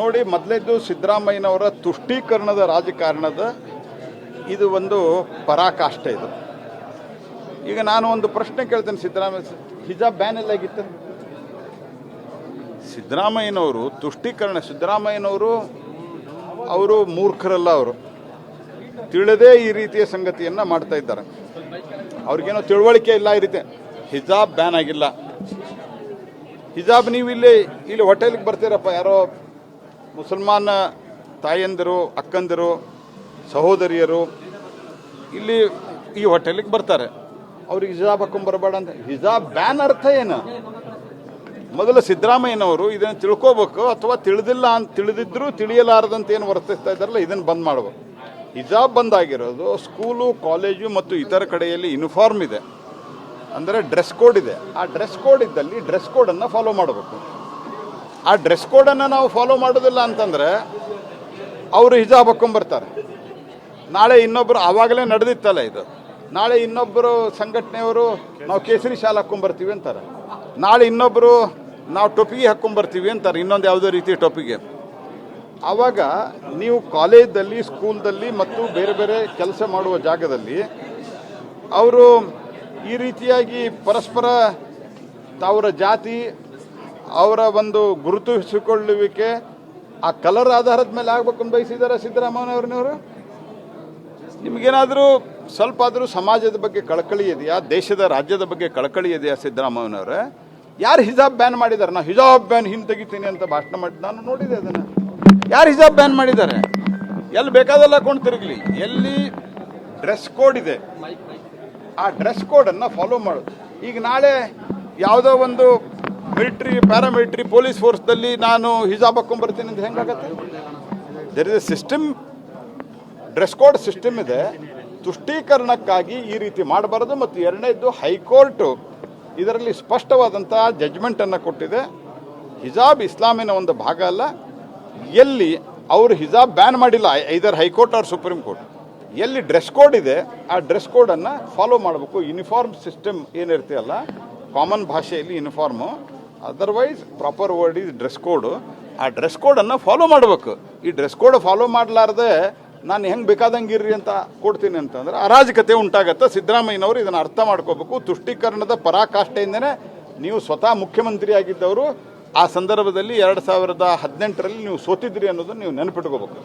ನೋಡಿ, ಮೊದಲೇದು ಸಿದ್ದರಾಮಯ್ಯನವರ ತುಷ್ಟೀಕರಣದ ರಾಜಕಾರಣದ ಇದು ಒಂದು ಪರಾಕಾಷ್ಠೆ ಇದು. ಈಗ ನಾನು ಒಂದು ಪ್ರಶ್ನೆ ಕೇಳ್ತೇನೆ ಸಿದ್ದರಾಮಯ್ಯ ಹಿಜಾಬ್ ಬ್ಯಾನ್ ಎಲ್ಲ ಆಗಿತ್ತು ಸಿದ್ದರಾಮಯ್ಯನವರು ತುಷ್ಟೀಕರಣ, ಸಿದ್ದರಾಮಯ್ಯನವರು ಅವರು ಮೂರ್ಖರಲ್ಲ ಅವರು. ತಿಳಿದೇ ಈ ರೀತಿಯ ಸಂಗತಿಯನ್ನು ಮಾಡ್ತಾ ಇದ್ದಾರೆ. ಅವ್ರಿಗೇನೋ ತಿಳುವಳಿಕೆ ಇಲ್ಲ ಈ ರೀತಿ. ಹಿಜಾಬ್ ಬ್ಯಾನ್ ಆಗಿಲ್ಲ. ಹಿಜಾಬ್ ನೀವು ಇಲ್ಲಿ ಇಲ್ಲಿ ಹೋಟೆಲ್ಗೆ ಬರ್ತೀರಪ್ಪ, ಯಾರೋ ಮುಸಲ್ಮಾನ ತಾಯಂದಿರು, ಅಕ್ಕಂದಿರು, ಸಹೋದರಿಯರು ಇಲ್ಲಿ ಈ ಹೋಟೆಲಿಗೆ ಬರ್ತಾರೆ. ಅವ್ರಿಗೆ ಹಿಜಾಬ್ ಹಾಕೊಂಡ್ ಬರಬೇಡ ಅಂತ. ಹಿಜಾಬ್ ಬ್ಯಾನ್ ಅರ್ಥ ಏನು? ಮೊದಲು ಸಿದ್ದರಾಮಯ್ಯನವರು ಇದನ್ನು ತಿಳ್ಕೋಬೇಕು ಅಥವಾ ತಿಳಿದಿಲ್ಲ ಅಂತ ತಿಳಿದಿದ್ರು ತಿಳಿಯಲಾರದಂತ ಏನು ವರ್ತಿಸ್ತಾ ಇದ್ದಾರಲ್ಲ, ಇದನ್ನು ಬಂದ್ ಮಾಡಬೇಕು ಹಿಜಾಬ್ ಬಂದ್ ಆಗಿರೋದು ಸ್ಕೂಲು, ಕಾಲೇಜು ಮತ್ತು ಇತರ ಕಡೆಯಲ್ಲಿ ಯೂನಿಫಾರ್ಮ್ ಇದೆ. ಅಂದರೆ ಡ್ರೆಸ್ ಕೋಡ್ ಇದೆ. ಆ ಡ್ರೆಸ್ ಕೋಡ್ ಇದ್ದಲ್ಲಿ ಡ್ರೆಸ್ ಕೋಡನ್ನು ಫಾಲೋ ಮಾಡಬೇಕು. ಆ ಡ್ರೆಸ್ ಕೋಡನ್ನು ನಾವು ಫಾಲೋ ಮಾಡೋದಿಲ್ಲ ಅಂತಂದರೆ ಅವರು ಹಿಜಾಬ್ ಹಾಕೊಂಬರ್ತಾರೆ. ನಾಳೆ ಇನ್ನೊಬ್ಬರು ಆವಾಗಲೇ ನಡೆದಿತ್ತಲ್ಲ ಇದು. ನಾಳೆ ಇನ್ನೊಬ್ಬರು ಸಂಘಟನೆಯವರು ನಾವು ಕೇಸರಿ ಶಾಲೆ ಹಾಕೊಂಬರ್ತೀವಿ ಅಂತಾರೆ. ನಾಳೆ ಇನ್ನೊಬ್ಬರು ನಾವು ಟೊಪಿಗೆ ಹಾಕೊಂಬರ್ತೀವಿ ಅಂತಾರೆ, ಇನ್ನೊಂದು ಯಾವುದೇ ರೀತಿ ಟೊಪಿಗೆ. ಆವಾಗ ನೀವು ಕಾಲೇಜಲ್ಲಿ ಸ್ಕೂಲ್ದಲ್ಲಿ ಮತ್ತು ಬೇರೆ ಬೇರೆ ಕೆಲಸ ಮಾಡುವ ಜಾಗದಲ್ಲಿ ಅವರು ಈ ರೀತಿಯಾಗಿ ಪರಸ್ಪರ ಅವರ ಜಾತಿ ಅವರ ಒಂದು ಗುರುತಿಸಿಕೊಳ್ಳುವಿಕೆ ಆ ಕಲರ್ ಆಧಾರದ ಮೇಲೆ ಆಗ್ಬೇಕು ಅಂತ ಬಯಸಿದ್ದಾರೆ ಸಿದ್ದರಾಮಯ್ಯವ್ರನ್ನವರು ನಿಮಗೇನಾದರೂ ಸ್ವಲ್ಪ ಆದರೂ ಸಮಾಜದ ಬಗ್ಗೆ ಕಳಕಳಿ ಇದೆಯಾ? ದೇಶದ ರಾಜ್ಯದ ಬಗ್ಗೆ ಕಳಕಳಿ ಇದೆಯಾ ಸಿದ್ದರಾಮಯ್ಯವ್ರೆ ಯಾರು ಹಿಜಾಬ್ ಬ್ಯಾನ್ ಮಾಡಿದ್ದಾರೆ ನಾ ಹಿಜಾಬ್ ಬ್ಯಾನ್ ಹಿಂದೆ ತೆಗಿತೀನಿ ಅಂತ ಭಾಷಣ ಮಾಡಿ ನಾನು ನೋಡಿದೆ ಅದನ್ನು. ಯಾರು ಹಿಜಾಬ್ ಬ್ಯಾನ್ ಮಾಡಿದ್ದಾರೆ? ಎಲ್ಲಿ ಬೇಕಾದಲ್ಲ ಹಾಕೊಂಡು ತಿರುಗಲಿ. ಎಲ್ಲಿ ಡ್ರೆಸ್ ಕೋಡ್ ಇದೆ. ಆ ಡ್ರೆಸ್ ಕೋಡನ್ನು ಫಾಲೋ ಮಾಡೋದು ಈಗ ನಾಳೆ ಯಾವುದೋ ಒಂದು ಮಿಲಿಟ್ರಿ ಪ್ಯಾರಾಮಿಲಿಟ್ರಿ ಪೊಲೀಸ್ ಫೋರ್ಸ್ದಲ್ಲಿ ನಾನು ಹಿಜಾಬ್ ಹಾಕೊಂಡ್ಬರ್ತೀನಿ ಅಂತ ಹೆಂಗಾಗತ್ತೆ? There is a system dress code system ಇದೆ. ತುಷ್ಟೀಕರಣಕ್ಕಾಗಿ ಈ ರೀತಿ ಮಾಡಬಾರದು ಮತ್ತು ಎರಡನೇದ್ದು ಹೈಕೋರ್ಟು ಇದರಲ್ಲಿ ಸ್ಪಷ್ಟವಾದಂಥ ಜಜ್ಮೆಂಟನ್ನು ಕೊಟ್ಟಿದೆ. ಹಿಜಾಬ್ ಇಸ್ಲಾಮಿನ ಒಂದು ಭಾಗ ಅಲ್ಲ. ಎಲ್ಲಿ ಅವರು ಹಿಜಾಬ್ ಬ್ಯಾನ್ ಮಾಡಿಲ್ಲ either high court or supreme court ಎಲ್ಲಿ ಡ್ರೆಸ್ ಕೋಡ್ ಇದೆ, ಆ ಡ್ರೆಸ್ ಕೋಡನ್ನು ಫಾಲೋ ಮಾಡಬೇಕು. ಯೂನಿಫಾರ್ಮ್ ಸಿಸ್ಟಮ್ ಏನಿರ್ತೀಯಲ್ಲ ಕಾಮನ್ ಭಾಷೆಯಲ್ಲಿ uniform otherwise proper word is dress code ಆ ಡ್ರೆಸ್ ಕೋಡನ್ನು ಫಾಲೋ ಮಾಡಬೇಕು. ಈ ಡ್ರೆಸ್ ಕೋಡ್ ಫಾಲೋ ಮಾಡಲಾರ್ದೆ ನಾನು ಹೆಂಗೆ ಬೇಕಾದಂಗೆ ಇರ್ರಿ ಅಂತ ಕೊಡ್ತೀನಿ ಅಂತಂದ್ರೆ ಅರಾಜಕತೆ ಉಂಟಾಗತ್ತೆ. ಸಿದ್ದರಾಮಯ್ಯನವರು ಇದನ್ನು ಅರ್ಥ ಮಾಡ್ಕೋಬೇಕು. ತುಷ್ಟೀಕರಣದ ಪರಾಕಾಷ್ಠೆಯಿಂದನೇ ನೀವು ಸ್ವತಃ ಮುಖ್ಯಮಂತ್ರಿ ಆಗಿದ್ದವರು, ಆ ಸಂದರ್ಭದಲ್ಲಿ ಎರಡು ಸಾವಿರದ ಹದಿನೆಂಟರಲ್ಲಿ ನೀವು ಸೋತಿದ್ರಿ ಅನ್ನೋದನ್ನು ನೀವು ನೆನಪಿಟ್ಕೋಬೇಕು.